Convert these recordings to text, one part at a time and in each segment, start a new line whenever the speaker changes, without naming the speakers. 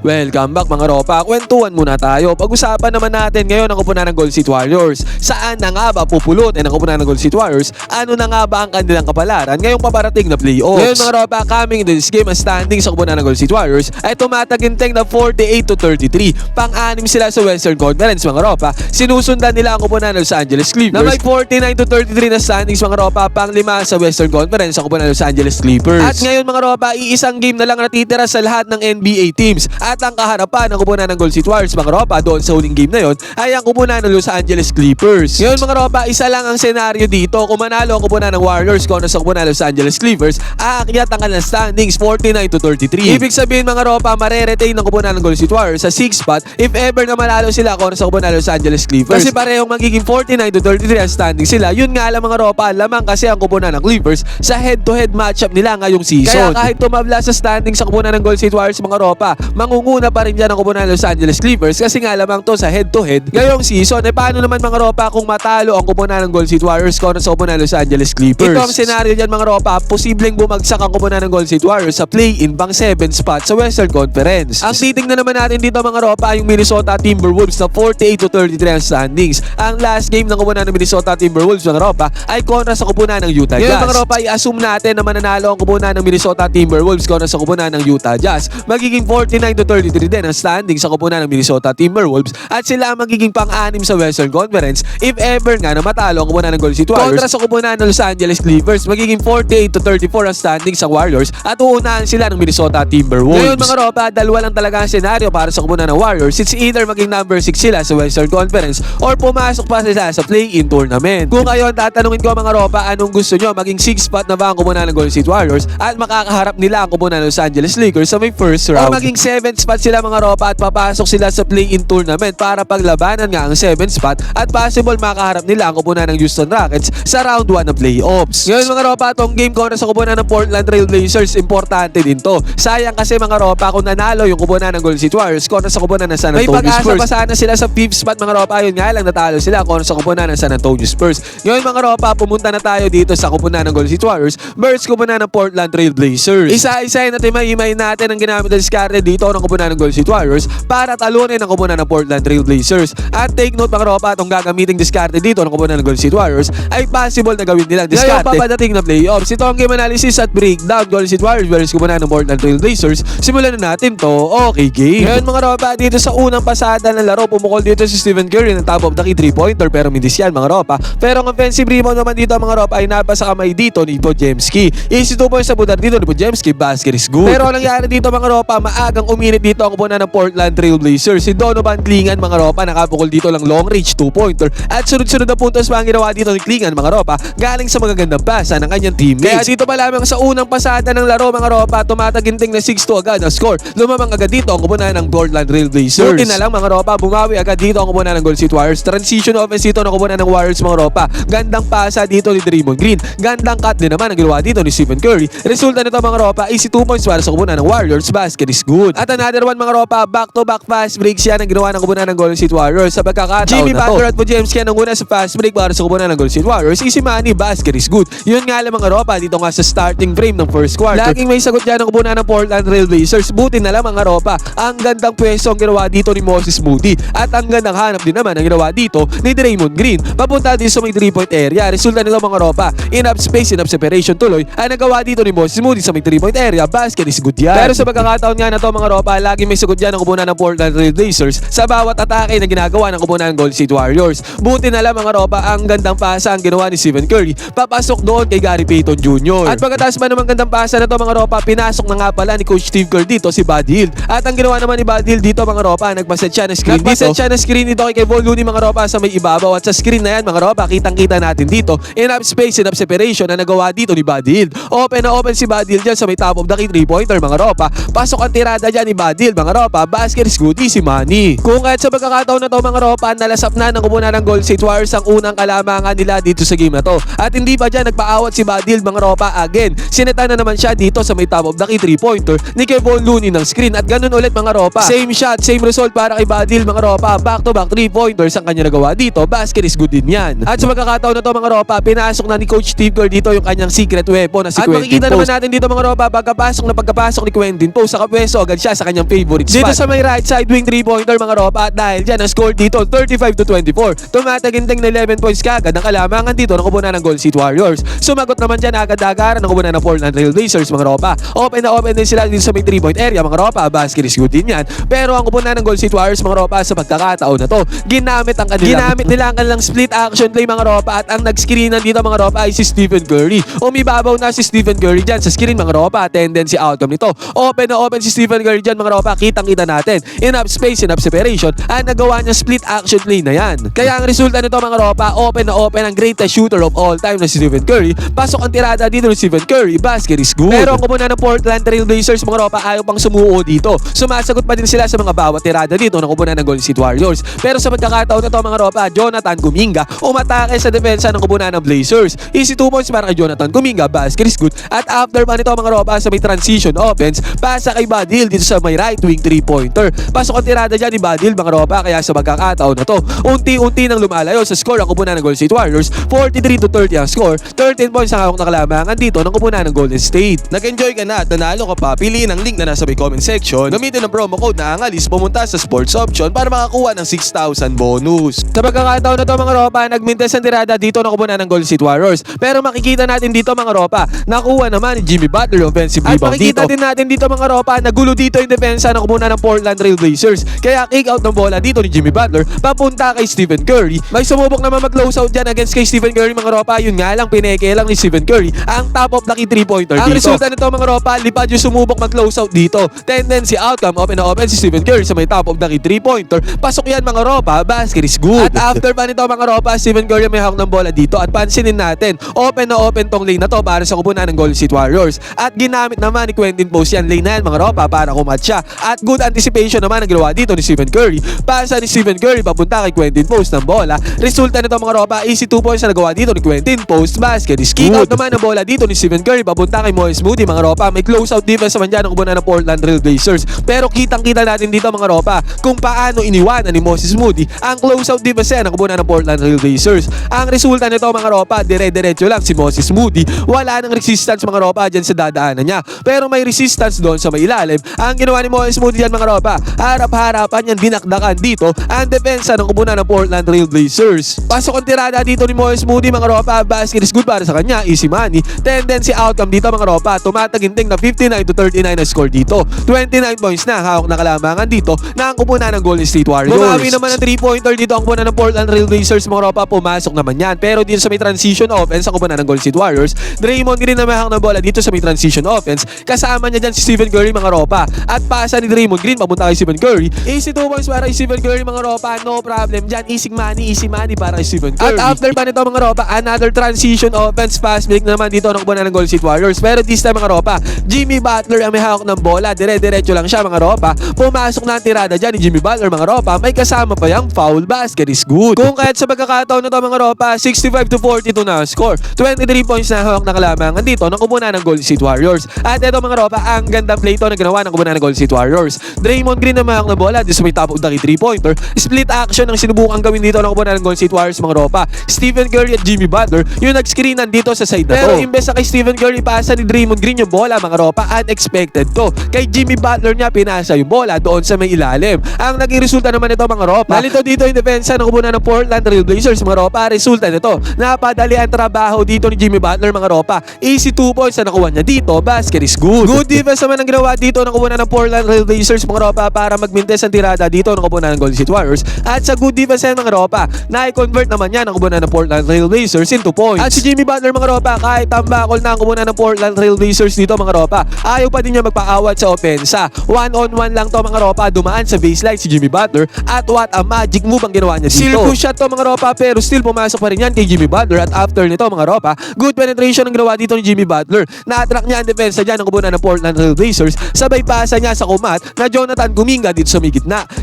Welcome back mga ropa. Kwentuhan muna tayo. Pag-usapan naman natin ngayon ang kupunan ng Gold City Warriors. Saan na nga ba pupulutin ang kupunan ng Gold City Warriors? Ano na nga ba ang kanilang kapalaran ngayong paparating na playoffs? Ngayon mga ropa, coming this game, ang standing sa kupunan ng Gold City Warriors ay tumataginting na 48 to 33. Pang-anim sila sa Western Conference mga ropa. Sinusundan nila ang kupunan ng Los Angeles Clippers na may 49 to 33 na standings mga ropa. Pang-lima sa Western Conference sa kupunan ng Los Angeles Clippers. At ngayon mga ropa, iisang game na lang natitira sa lahat ng NBA teams. At ang kaharapan ng kupunan ng Gold City Warriors mga ropa doon sa huling game na yon ay ang kupunan ng Los Angeles Clippers. Ngayon mga ropa, isa lang ang senaryo dito. Kung manalo ang kupunan ng Warriors kontra sa kupunan ng Los Angeles Clippers, aakyat ang kanilang standings 49 to 33. Ibig sabihin mga ropa, mareretain ng kupunan ng Gold City Warriors sa 6 spot if ever na manalo sila kontra sa kupunan ng Los Angeles Clippers. Kasi parehong magiging 49 to 33 ang standing sila. Yun nga lang mga ropa, lamang kasi ang kupunan ng Clippers sa head-to-head matchup nila ngayong season. Kaya kahit tumabla sa standing sa kupunan ng Gold City Warriors mga ropa, mangunguna pa rin dyan ang kupunan ng Los Angeles Clippers kasi nga lamang to sa head-to-head ngayong season. Eh paano naman mga ropa kung matalo ang kupunan ng Gold City Warriors kontra sa kupunan ng Los Angeles Clippers? Ito ang senaryo dyan mga ropa, posibleng bumagsak ang kupunan ng Gold City Warriors sa play-in pang 7 spot sa Western Conference. Ang titingnan naman natin dito mga ropa yung Minnesota Timberwolves na 48 to 33 ang standings. Ang last game ng kupunan ng Minnesota Timberwolves mga ropa ay kontra sa kupunan ng Utah Jazz. Ngayon mga ropa, i-assume natin na mananalo ang kupunan ng Minnesota Timberwolves kontra sa kupunan ng Utah Jazz. Magiging 49 to 33 din ang standing sa kupunan ng Minnesota Timberwolves at sila ang magiging pang-anim sa Western Conference if ever nga na matalo ang kupunan ng Golden State Warriors. Kontra sa kupunan ng Los Angeles Clippers, magiging 48 to 34 ang standing sa Warriors at uunahan sila ng Minnesota Timberwolves. Ngayon mga ropa, dalawa lang talaga ang senaryo para sa kupunan ng Warriors. It's either maging number 6 sila sa Western Conference or pumasok pa sila sa play-in tournament. Kung kayo ang tatanungin ko mga ropa, anong gusto nyo? Maging 6 spot na ba ang kupunan ng Golden State Warriors at makakaharap nila ang kupunan ng Los Angeles Lakers sa may first round? O maging 7 spot sila mga ropa at papasok sila sa play-in tournament para paglabanan nga ang 7 spot at possible makaharap nila ang kupunan ng Houston Rockets sa round 1 ng playoffs. Ngayon mga ropa, tong game kontra sa kupunan ng Portland Trail Blazers, importante din to. Sayang kasi mga ropa kung nanalo yung kupunan ng Golden State Warriors kontra sa kupunan ng San Antonio Spurs. May pag-asa pa sana sila sa 5th spot mga ropa, yun nga lang natalo sila kontra sa kupunan ng San Antonio Spurs. Ngayon mga ropa, pumunta na tayo dito sa kupunan ng Golden State Warriors versus kupunan ng Portland Trail Blazers. Isa-isa natin may natin ang ginamit na diskarte dito ng kupunan ng Golden State Warriors para talunin ang kupunan ng Portland Trail Blazers. At take note mga ropa, itong gagamiting diskarte dito ng kupunan ng Golden State Warriors ay possible na gawin nilang diskarte. Ngayon papadating na playoffs. Ito ang game analysis at breakdown Golden State Warriors versus kupunan ng Portland Trail Blazers. Simulan na natin to. Okay game. Ngayon mga ropa, dito sa unang pasada ng laro, pumukol dito si Stephen Curry ng top of the key 3-pointer pero mindis yan mga ropa. Pero ang offensive rebound naman dito mga ropa ay napasa kamay dito ni Podjemski. Easy 2 points sa budar dito ni Podjemski. Basket is good. Pero ang nangyari dito mga ropa, maagang uminit dito ang kupunan ng Portland Trail Blazers. Si Donovan Klingan mga ropa, nakapukol dito lang long range 2-pointer. At sunod-sunod na puntos pa ang ginawa dito ni Klingan mga ropa, galing sa magagandang pasa ng kanyang teammates. Kaya dito pa lamang sa unang pasada ng laro mga ropa, tumataginting na 6-2 agad ang score. Lumamang agad dito ang kupunan ng Portland Trail Blazers. Buti na lang mga ropa, bumawi agad dito ang kupunan ng Golden State Warriors. Transition offense dito ng kupunan ng Warriors mga ropa. Gandang pasa dito ni Draymond Green. Gandang cut din naman ang ginawa dito ni Stephen Curry. Resulta nito mga ropa, easy 2 points para sa kupunan ng Warriors. Basket is good. At another one mga ropa, back-to-back fast breaks yan ang ginawa ng kupunan ng Golden State Warriors. Sa pagkakataon Jimmy na to. Butler at po James Ken ang una sa fast break para sa kupunan ng Golden State Warriors. Easy money, basket is good. Yun nga lang mga ropa, dito nga sa starting frame ng first quarter. Laging may sagot dyan ang kupunan ng Portland Trail Blazers. Buti na lang mga ropa, ang gandang pwesto ang ginawa dito ni Moses Moody. At ang gandang hanap din naman ang ginawa dito ni Draymond Green. Papunta din sa may 3-point area. Resulta nito mga ropa, enough space, enough separation tuloy ang nagawa dito ni Moses Moody sa may 3-point area. Basket is good yan. Pero sa pagkakataon nga na to mga ropa, lagi may sagot dyan ang kupunan ng Portland Trail Blazers sa bawat atake na ginagawa ng kupunan ng Golden State Warriors. Buti na lang mga ropa, ang gandang pasa ang ginawa ni Stephen Curry. Papasok doon kay Gary Payton Jr. At pagkatapos man naman gandang pasa na to mga ropa, pinasok na nga pala ni Coach Steve Kerr dito si Buddy Hield. At ang ginawa naman ni Buddy Hield dito mga ropa, nagpaset siya ng screen dito. Nagpaset siya ng screen dito kay Kevon Looney mga ropa sa may ibabaw. At sa screen na yan mga ropa, kitang-kita natin dito. Enough space, enough separation na nagawa dito ni Buddy Hield. Open na open si Buddy Hield dyan sa may top of the key 3-pointer mga ropa. Pasok ang tirada dyan ni Buddy Hield mga ropa. Basket is good, easy money. Kung kahit sa pagkakataon na to mga ropa, nalasap na ng kumunan ng Gold State Warriors ang unang kalamangan nila dito sa game na to. At hindi pa dyan nagpaawat si Hield mga ropa again. Sineta na naman siya dito sa may top of the key 3-pointer ni Kevon Looney ng screen. At ganun ulit mga ropa. Same shot, same result para kay Hield mga ropa. Back to back 3-pointers ang kanya nagawa dito. Basket is good din yan. At sa pagkakataon na to mga ropa, pinasok na ni Coach Steve Kerr dito yung kanyang secret weapon na si
At
Quentin
makikita
naman natin dito mga ropa, pagkapasok na pagkapasok ni Quentin Post sa kapwesto agad siya sa kanyang favorite spot. Dito sa may right side wing 3-pointer mga ropa at dahil dyan ang score dito 35 to 24. Tumataginting na 11 points kagad ang kalamangan dito ng kubunan ng Gold State Warriors. Sumagot naman dyan agad-agaran ng kubunan ng Portland Trail Blazers mga ropa. Open na open din sila dito sa may 3-point area mga ropa. Basket is good din yan. Pero ang kubunan ng Gold State Warriors mga ropa sa pagkakataon na to, ginamit ang kanilang ginamit nila ang kanilang split action play mga ropa at ang nag-screenan dito mga ropa ay si Stephen Curry. Umibabaw na si Stephen Curry dyan sa screen mga ropa. Tendency outcome nito. Open na open si Stephen Curry dyan mga ropa. Kitang-kita natin. Enough space, enough separation. At nagawa niya split action play na yan. Kaya ang resulta nito mga ropa, open na open ang greatest shooter of all time na si Stephen Curry. Pasok ang tirada dito ni Stephen Curry. Basket is good. Pero ang kumuna ng Portland Trail Blazers mga ropa ayaw pang sumuo dito. Sumasagot pa din sila sa mga bawat tirada dito ng kumuna ng Golden State Warriors. Pero sa pagkakataon na to mga ropa, Jonathan Kuminga umatake sa depensa ng kumuna ng Blazers. Easy 2 points para kay Jonathan Kuminga. Basket is good. At after pa nito mga ropa sa may transition offense, pasa kay Badil dito sa may right wing 3-pointer. Pasok ang tirada dyan ni Badil mga ropa kaya sa pagkakataon na to, unti-unti nang lumalayo sa score ang kumuna ng Golden State Warriors. 43 to 30 ang score. 13 points ang hawak na kalamangan dito ng kumuna ng Golden State.
Nag-enjoy ka na at nanalo ka pa, piliin ang link na nasa may comment section. Gamitin ang promo code na angalis pumunta sa sports option para makakuha ng 6,000 bonus.
Sa pagkakataon na to mga ropa, nagmintes ang tirada dito na kumuna ng Golden State Warriors. Pero makikita natin dito mga ropa, nakuha naman ni Jimmy Butler yung offensive
At
rebound
makikita
dito. din natin dito mga ropa, nagulo dito yung depensa ng kumuna ng Portland Trail Blazers. Kaya kick out ng bola dito ni Jimmy Butler, papunta kay Stephen Curry. May sumubok naman mag-close out dyan against kay Stephen Curry mga ropa. Yun nga lang, pineke lang ni Stephen Curry ang top of the key three-pointer
Ang
dito.
resulta
nito mga ropa, lipad yung sumubok mag-close out dito. Tendency outcome, open na open si Stephen Curry sa may top of the key three-pointer. Pasok yan mga ropa, basket is good. At after pa nito mga ropa, Stephen Curry may hawak ng bola dito. At pansinin natin, open na open tong lane na to para sa kupunan ng Golden State Warriors. At ginamit naman ni Quentin Post yan lane na yan mga ropa para kumat siya. At good anticipation naman ang ginawa dito ni Stephen Curry. Pasa ni Stephen Curry papunta kay Quentin Post ng bola. Resulta nito mga ropa, easy 2 points na nagawa dito ni Quentin Post. Basket is kick out naman ang bola dito ni Stephen Curry papunta kay Moise Moody mga ropa. May close out defense naman dyan ang kupunan ng Portland Trail Blazers. Pero kitang kita natin dito mga ropa kung paano iniwanan ni Moses Moody ang close out defense yan ang ng Portland Trail Blazers. Ang resulta nito mga ropa, dire-diretso lang si Moses Moody. Wala nang resistance mga ropa dyan sa dadaanan niya. Pero may resistance doon sa may ilalim. Ang ginawa ni Moses Moody dyan mga ropa, harap-harapan yan dinakdakan dito ang depensa ng kupunan ng Portland Trail Blazers. Pasok ang tirada dito ni Moses Moody mga ropa, basket is good para sa kanya, easy money. Tendency outcome dito mga ropa, tumataginting na 59 to 39 na score dito. 29 points na hawak na kalamangan dito na ang kupunan ng Golden State Warriors. Bumawi naman ang 3-pointer dito ang kupunan ng Portland Trail Blazers mga ropa, pumasok naman yan. Pero dito sa may transition offense ang kupunan ng Golden State Warriors, Draymond Green na may hawak ng bola dito sa may transition offense. Kasama niya dyan si Stephen Curry mga ropa. At pasa ni Draymond Green papunta kay Stephen Curry. Easy 2 points para kay Stephen Curry mga ropa, no problem dyan. Easy money, easy money para kay Stephen Curry. At after pa nito mga ropa, another transition offense pass break naman dito ng kupunan ng Golden State Warriors. Pero this time mga ropa, Jimmy Butler ang may hawak ng bola. Dire-diretso lang siya mga ropa. Pumasok na ang tirada dyan ni Jimmy Butler mga ropa. May kasama pa yung foul basket is good. Kung kahit sa pagkakataon na to mga ropa, 65 to 42 na score. 23 points na hawak na kalamangan dito ng kupunan ng Golden State Warriors. At ito mga ropa, ang gandang play to na ginawa ng kupunan ng Golden State Warriors. Draymond Green na may hawak na bola. Dito sa may top of the key 3-pointer. Split action ang sinubukan gawin dito ng kupunan ng Golden State Warriors mga ropa. Stephen Curry at Jimmy Butler yung nag-screenan dito sa side na
Pero
to. imbes na kay Stephen Curry pasa ni Draymond Green yung bola mga ropa, unexpected to. Kay Jimmy Butler niya pinasa yung bola doon sa may ilalim. Ang naging resulta naman nito mga ropa. Nalito dito yung depensa ng kupunan ng Portland Trail Blazers mga ropa. Resulta nito, napadali ang trabaho dito ni Jimmy Butler mga ropa. Easy 2 points na nakuha niya dito. Basket is good. Good defense naman ang ginawa dito ng kupunan ng Portland Trail Blazers mga ropa para magmintes ang tirada dito ng kupunan ng Golden State Warriors. At sa good defense yan mga ropa, na-convert naman yan ang kupunan ng Portland Trail Blazers into points. At si Jimmy Butler mga ropa, kahit tambakol na ang kupunan ng Portland Trail Blazers dito mga ropa, ayaw pa din niya magpaawat sa opensa. One on one lang to mga ropa, dumaan sa baseline si Jimmy Butler at what a magic move ang ginawa niya dito. Still shot to mga ropa pero still pumasok pa rin yan kay Jimmy Butler at after nito mga ropa, good penetration ang ginawa dito ni Jimmy Butler. Na-attract niya ang depensa dyan ng kupunan ng Portland Trail Blazers. Sabay pasa niya sa kumat na Jonathan Kuminga dito sa may.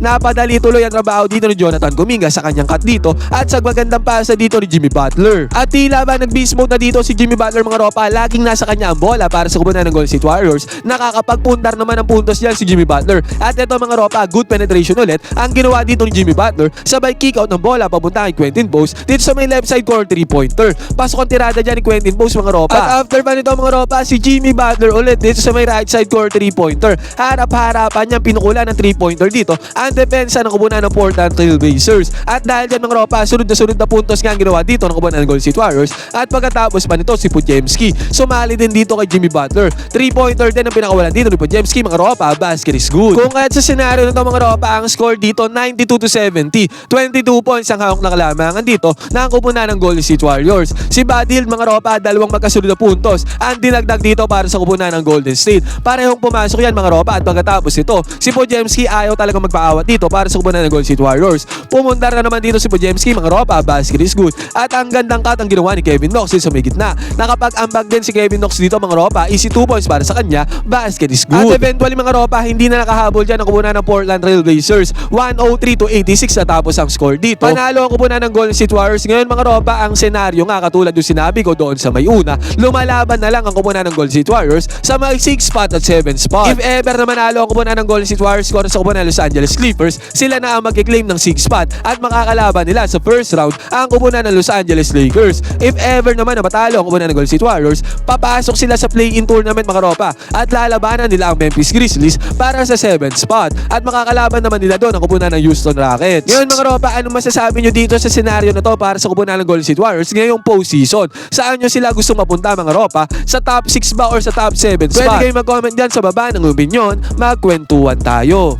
Napadali tuloy ang trabaho dito ni Jonathan Kuminga sa kanyang cut dito at sa magandang pasa dito ni Jimmy Butler. At tila ba nag-beast mode na dito si Jimmy Butler mga ropa, laging nasa kanya ang bola para sa kupunan ng Golden State Warriors. Nakakapagpundar naman ng puntos yan si Jimmy Butler. At ito mga ropa, good penetration ulit ang ginawa dito ni Jimmy Butler. Sabay kick out ng bola papunta kay Quentin Post dito sa may left side corner 3-pointer. Pasok ang tirada dyan ni Quentin Post mga ropa. At after pa nito mga ropa, si Jimmy Butler ulit dito sa may right side corner 3-pointer. Harap-harapan niyang pinukulan ng 3-pointer dito ang depensa ng kubunan ng Portland Trail Blazers. At dahil dyan mga ropa, sunod na sunod na puntos nga ang ginawa dito ng kubunan ng Golden State Warriors. At pagkatapos pa nito si Pujemski. Sumali din dito kay Jimmy Butler. 3-pointer din ang pinakawalan dito ni Pujemski mga ropa, basket is good. Kung kahit sa senaryo nito mga ropa, ang score dito 92 to 70. 22 points ang hawak na kalamangan dito na ang kupunan ng Golden State Warriors. Si Hield mga ropa, dalawang magkasunod na puntos ang dinagdag dito para sa kupunan ng Golden State. Parehong pumasok yan mga ropa pagkatapos ito, si Pojemski ayaw talaga magpaawat dito para sa kupunan ng Golden State Warriors. Pumundar na naman dito si Pojemski mga ropa, basket is good. At ang gandang cut ang ginawa ni Kevin Knox sa may gitna. Nakapag-ambag din si Kevin Knox dito mga ropa, easy 2 points para sa kanya, basket is good. At eventually mga ropa, hindi na nakahabol dyan ang kupunan ng Portland Trail Blazers. 103 to 86 natapos ang score dito. Panalo ang kupunan ng Golden State Warriors. Ngayon mga ropa, ang senaryo nga katulad yung sinabi ko doon sa may una, lumalaban na lang ang kupunan ng Golden State Warriors sa may 6 spot at 7 spot. If ever na manalo ang kupunan ng Golden State Warriors score sa kupunan ng Los Angeles Clippers, sila na ang mag-claim ng 6 spot at makakalaban nila sa first round ang kupunan ng Los Angeles Lakers. If ever naman na matalo ang kupunan ng Golden State Warriors, papasok sila sa play-in tournament mga ropa at lalabanan nila ang Memphis Grizzlies para sa 7 spot at makakalaban naman nila doon ang kupunan ng Houston Rockets. Ngayon mga ropa, ano masasabi nyo dito sa senaryo na to para sa kupunan ng Golden State Warriors ngayong postseason? Saan nyo sila gusto mapunta mga ropa? Sa top 6 ba or sa top 7 spot? Pwede kayo mag-comment dyan sa baba ng opinion, magkwentuhan tayo.